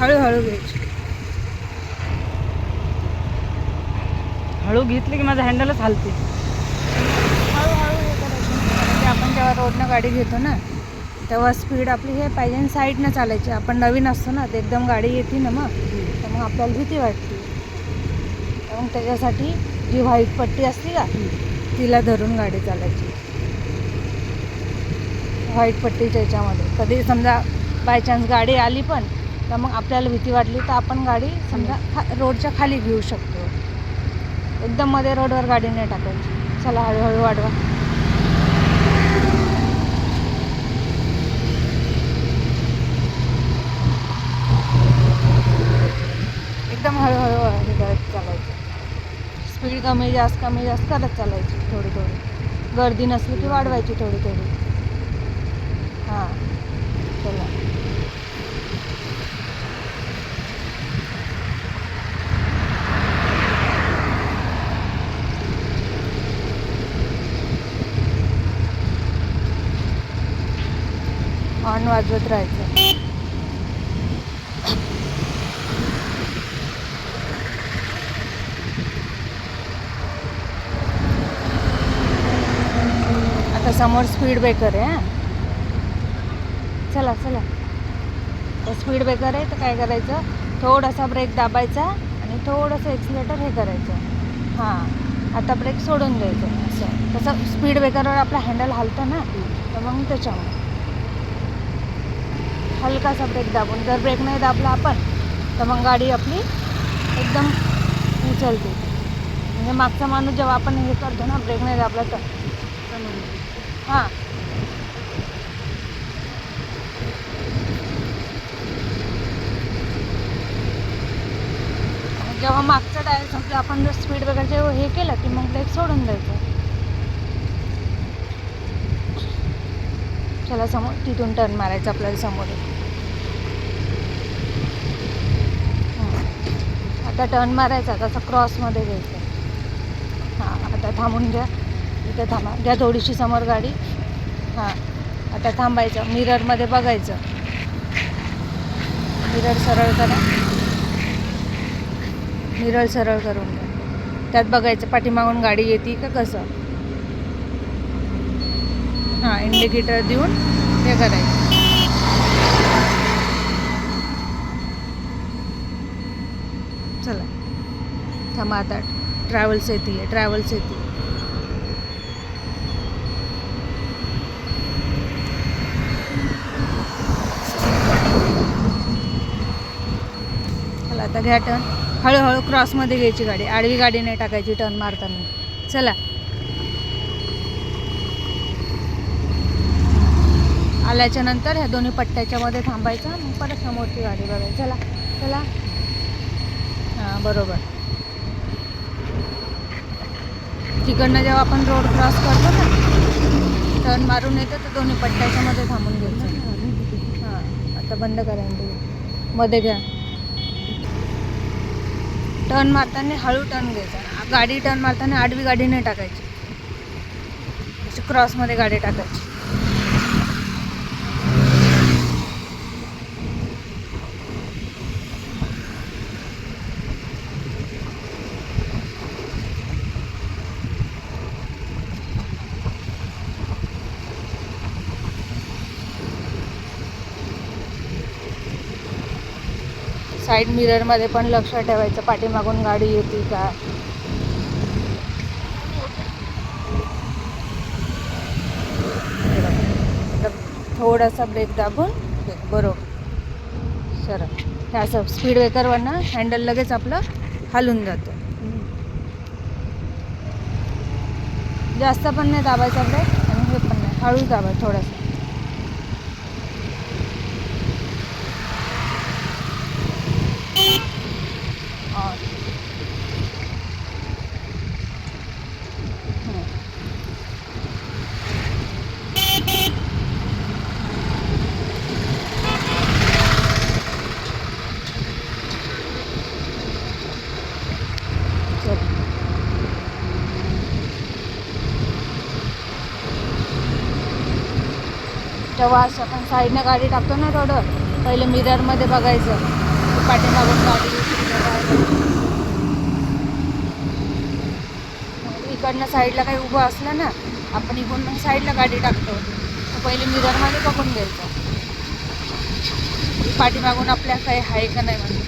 हळूहळू घ्यायची हळू घेतली की माझं हँडलच हलते. हळूहळू हे करायचं. म्हणजे आपण जेव्हा रोडनं गाडी घेतो ना तेव्हा स्पीड आपली हे पाहिजे आणि साईडनं चालायची. आपण नवीन असतो ना ते एकदम गाडी येते ना मग. तर मग आपल्याला भीती वाटते. तर मग त्याच्यासाठी जी व्हाईट पट्टी असते का तिला धरून गाडी चालायची. व्हाईट पट्टीच्या याच्यामध्ये. कधी समजा बाय चान्स गाडी आली पण तर मग आपल्याला भीती वाटली तर आपण गाडी समजा खा रोडच्या खाली घेऊ शकतो. एकदम मध्ये रोडवर गाडी नाही टाकायची. चला हळूहळू वाढवा. एकदम हळूहळू हे करत चालायचं स्पीड कमी जास्त कमी जास्त करत चालायची थोडी थोडी. गर्दी नसली की वाढवायची थोडी थोडी. हां. चला हॉर्न वाजवत राहायचं. आता समोर स्पीड ब्रेकर आहे हां. चला चला. स्पीड ब्रेकर आहे तर काय करायचं? थोडासा ब्रेक दाबायचा आणि थोडंसं एक्सिलेटर हे करायचं. हां. आता ब्रेक सोडून द्यायचं. असं. तसं स्पीड ब्रेकरवर आपला हँडल हलतं ना तर मग त्याच्यामुळे हलकासा ब्रेक दाबून. जर ब्रेक नाही दाबला आपण तर मग गाडी आपली एकदम उचलते. म्हणजे मागचा माणूस जेव्हा आपण हे करतो ना ब्रेक नाही दाबला तर. हां. जेव्हा मागचा टायर समजा आपण जर स्पीड वगैरे जेव्हा हे केलं की मग ब्रेक सोडून द्यायचं. चला समोर तिथून टर्न मारायचं आपल्याला समोर हं. आता टर्न मारायचा तसं क्रॉसमध्ये घ्यायचं हां आता थांबून घ्या. इथे थांबा. घ्या थोडीशी समोर गाडी. हां आता थांबायचं. मिररमध्ये बघायचं. मिरर सरळ करा. मिरर सरळ करून घ्या. त्यात बघायचं पाठीमागून गाडी येते का कसं? हां इंडिकेटर देऊन हे करायचं चला थांबा आता. ट्रॅव्हल्स येते आहे ट्रॅव्हल्स येते. चला आता घ्या टर्न हळूहळू क्रॉसमध्ये घ्यायची गाडी. आडवी गाडी नाही टाकायची टर्न मारताना. चला. आल्याच्यानंतर ह्या दोन्ही पट्ट्याच्या मध्ये थांबायचं मग परत समोरची गाडी बघायची. चला चला. हां बरोबर. तिकडनं जेव्हा आपण रोड क्रॉस करतो ना टर्न मारून येतो तर दोन्ही पट्ट्याच्या मध्ये थांबून घ्यायचं. हां आता बंद करा मध्ये घ्या. टर्न मारताना हळू टर्न घ्यायचा. गाडी टर्न मारताना आडवी गाडी नाही टाकायची. अशी क्रॉसमध्ये गाडी टाकायची. साईड मिररमध्ये पण लक्ष ठेवायचं पाठीमागून गाडी येते का? थोडासा ब्रेक दाबून बरोबर. सरळ. ह्या असं स्पीड ब्रेकरवरनं हँडल लगेच आपलं हलून जातं. जास्त पण नाही दाबायचा ब्रेक आणि हे पण नाही. हळू दाबा थोडासा ऑन हं. चल. जेव्हा असं आपण साईडनं गाडी टाकतो ना रोडवर. पहिले मिररमध्ये बघायचं. पाठीमागून गाडी मग इकडनं साईडला काही उभं असलं ना आपण इकडून मग साईडला गाडी टाकतो. तर पहिले मिररमध्ये बघून घ्यायचं. पाठीमागून आपल्या काही आहे का नाही म्हणून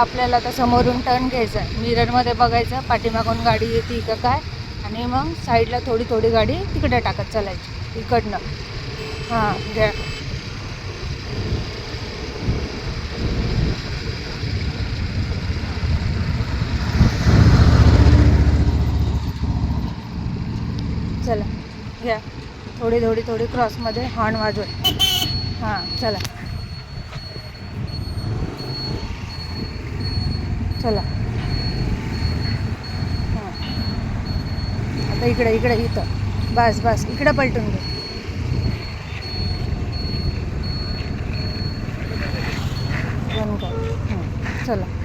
आपल्याला आता समोरून टर्न घ्यायचा मिररमध्ये बघायचं पाठीमागून गाडी येते का काय आणि मग साईडला थोडी थोडी गाडी तिकडे टाकत चालायची इकडनं. हां घ्या. चला घ्या. थोडी थोडी थोडी क्रॉसमध्ये हॉर्न वाजवत हां चला. चला. हां. आता इकडं इकडं इथं. बस बस. इकडं पलटून घे. चला.